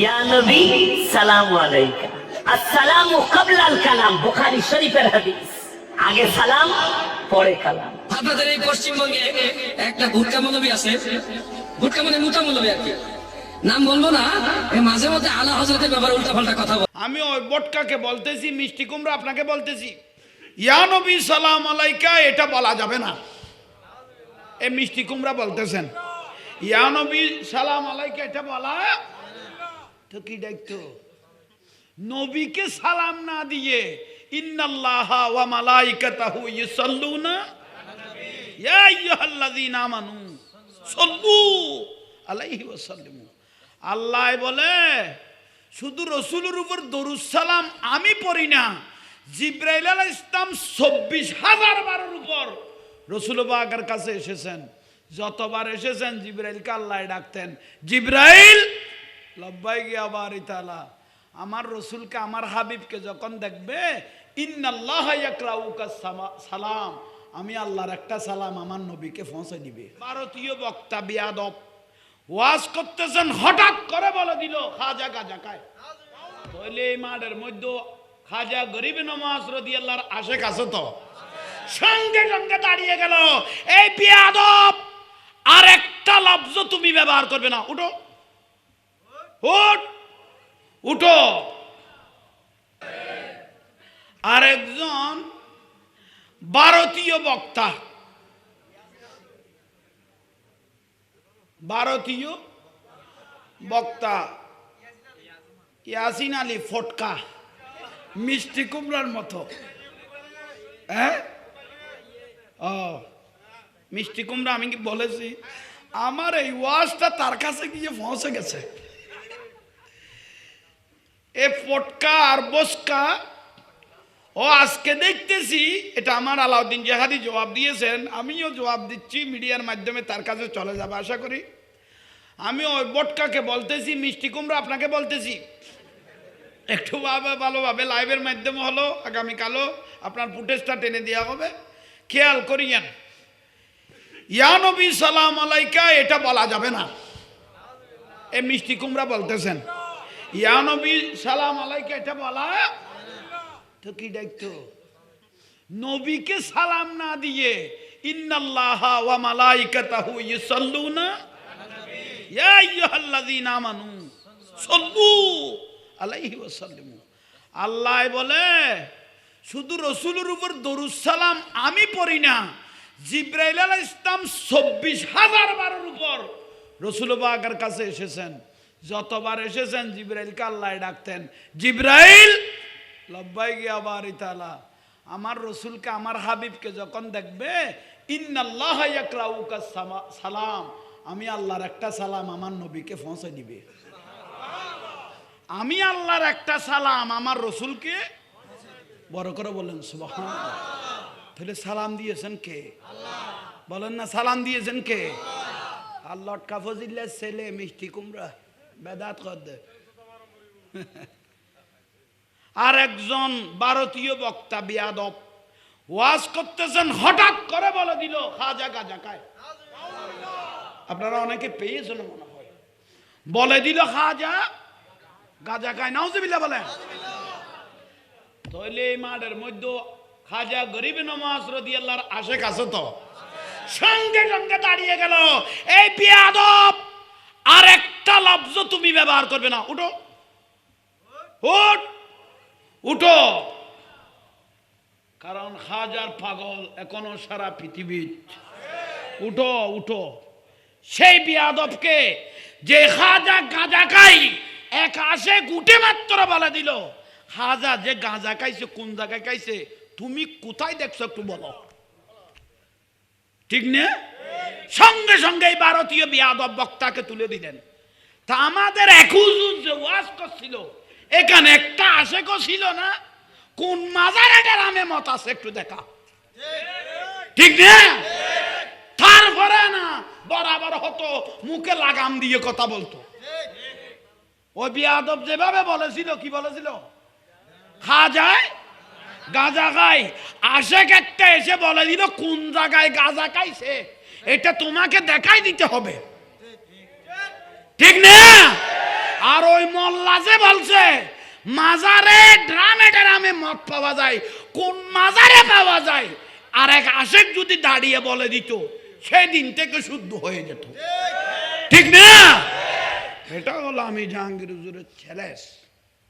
ইয়া নবী সালাম আলাইকা। আসসালামু কাবলাল কালাম বুখারী শরীফের হাদিস। আগে সালাম পরে কালাম। আপনাদের এই পশ্চিমবঙ্গে একটা মৌলবী আছে। ভুটকা মানে মোটা মৌলবী আর কি। নাম বলব না মাঝে মধ্যে আলা হজরতের ব্যাপারে উল্টা পাল্টা কথা বলে। আমি ওই বটকাকে বলতেছি মিষ্টি কুমড়া আপনাকে বলতেছি। ইয়া নবী সালাম আলাইকা এটা বলা যাবে না। এ মিষ্টি কুমড়া বলতেছেন। ইয়া নবী সালাম আলাইকা এটা বলা তো কি নবীকে সালাম না দিয়ে আল্লাহ বলে, শুধু রসুলের উপর দরুদ সালাম আমি পড়ি না, জিব্রাইল আলাহ ইসলাম চব্বিশ হাজার বারের উপর রসুল বাগের কাছে এসেছেন। যতবার এসেছেন, জিব্রাইলকে আল্লাহ ডাকতেন, জিব্রাইল লব্বাই গিয়া বারি তালা। আমার রসুলকে, আমার হাবিবকে যখন দেখবে সালাম। আমি আল্লাহর একটা সালাম আমার নবীকে পৌঁছে দিবে। ভারতীয় বক্তা বিয়াদব। ওয়াজ করতেছেন, হঠাৎ করে বলে দিল, খাজা গাজা খায়। এই মাঠের মধ্যে খাজা গরিব নমাজ রদি আল্লাহর আশে কাছে তো? সঙ্গে সঙ্গে দাঁড়িয়ে গেল, এই বিয়াদব আর একটা লব্জ তুমি ব্যবহার করবে না। উঠ। উঠো। আরেকজন ভারতীয় বক্তা। ভারতীয় বক্তা। ইয়াসিন আলী, ফটকা। মিষ্টি কুমড়ার মতো। হ্যাঁ? ও, মিষ্টি কুমড়া আমি কি বলেছি? আমার এই ওয়াজটা তার কাছে গিয়ে পৌঁছে গেছে। এ ফটকা আর বসকা। ও, আজকে দেখতেছি, এটা আমার আলাউদ্দিন জাহাদি জবাব দিয়েছেন। আমিও জবাব দিচ্ছি, মিডিয়ার মাধ্যমে তার কাছে চলে যাবে, আশা করি। আমি ওই বটকাকে বলতেছি, মিষ্টি কুমড়া আপনাকে বলতেছি। একটু ভাবে, ভালোভাবে লাইভের মাধ্যমে হলো, আগামীকালও আপনার ফুটেজটা টেনে দেওয়া হবে। খেয়াল করিয়েন। ইয়া নবী, সালাম আলাইকা, এটা বলা যাবে না। এ মিষ্টি কুমড়া বলতেছেন। ইয়া নবী, সালাম আলাইকা, এটা বলা তো কি নবীকে সালাম না দিয়ে আল্লাহ বলে, শুধু রসুলের উপর দরুদ সালাম আমি পড়ি না, জিব্রাইল আলাইহিস চব্বিশ হাজার বারের উপর রসুল বাগের কাছে এসেছেন। যতবার এসেছেন জিব্রাইলকে আল্লাহ ডাকতেন, জিব্রাইল, লব্বাই গিয়া বারি তালা, আমার রসুলকে, আমার হাবিবকে যখন দেখবে, ইন্নাল্লাহ সালাম, আমি আল্লাহর একটা সালাম আমার নবীকে পৌঁছে দিবে। আমি আল্লাহর একটা সালাম আমার রসুলকে বড় করে বলেন সুবাহ তাহলে সালাম দিয়েছেন কে? বলেন না, সালাম দিয়েছেন কে? আল্লাহ, কাফজিল্লার ছেলে, মিষ্টি কুমড়া। বেদাত আর একজন ভারতীয় বক্তা বিয়াদব। ওয়াজ করতেছেন, হঠাৎ করে বলে দিল, খাজা গাজা খায়। আপনারা অনেকে পেয়েছেন মনে হয়। বলে দিল, খাজা গাজা খায়। নাউজিবিল্লা বলেন। তাহলে এই মাঠের মধ্যে খাজা গরিব নমাজ রদি আল্লাহর আশেক আছে তো? সঙ্গে সঙ্গে দাঁড়িয়ে গেল। এই বিয়াদব তুমি ব্যবহার করবে না। উঠো। উঠ। কারণ হাজার পাগল এখনও সারা পৃথিবীর। উঠো উঠো। সেই বিয়াদবকে যে খাজা গাঁজা খাই, এক আসে গুটে মাত্র বলে দিল, খাজা যে গাঁজা খাইছে, কোন জায়গায় খাইছে, তুমি কোথায় দেখছ একটু বলো। ঠিক না? সঙ্গে সঙ্গে ভারতীয় বিয়াদব বক্তাকে তুলে দিলেন। তা আমাদের একুশ যে ওয়াজ করছিল, এখানে একটা আশেকও ছিল না। কোন মাজার একটা রামে মত আছে একটু দেখা। ঠিক না? তারপরে না, বরাবর হতো, মুখে লাগাম দিয়ে কথা বলতো। ওই বিয়াদব যেভাবে বলেছিল, কি বলেছিল? খা যায়, গাঁজা খাই আশেক একটা এসে বলে দিল, কোন জায়গায় গাঁজা খাইছে? এটা তোমাকে দেখাই দিতে হবে। ঠিক না? আর ওই মোল্লা যে বলছে মাজারে ড্রামে ড্রামে মদ পাওয়া যায় কোন মাজারে পাওয়া যায়? আর এক আশেক যদি দাঁড়িয়ে বলে দিত সেদিন থেকে শুদ্ধ হয়ে যেত। ঠিক। না? এটা হলো আমি জাহাঙ্গীর হুজুরের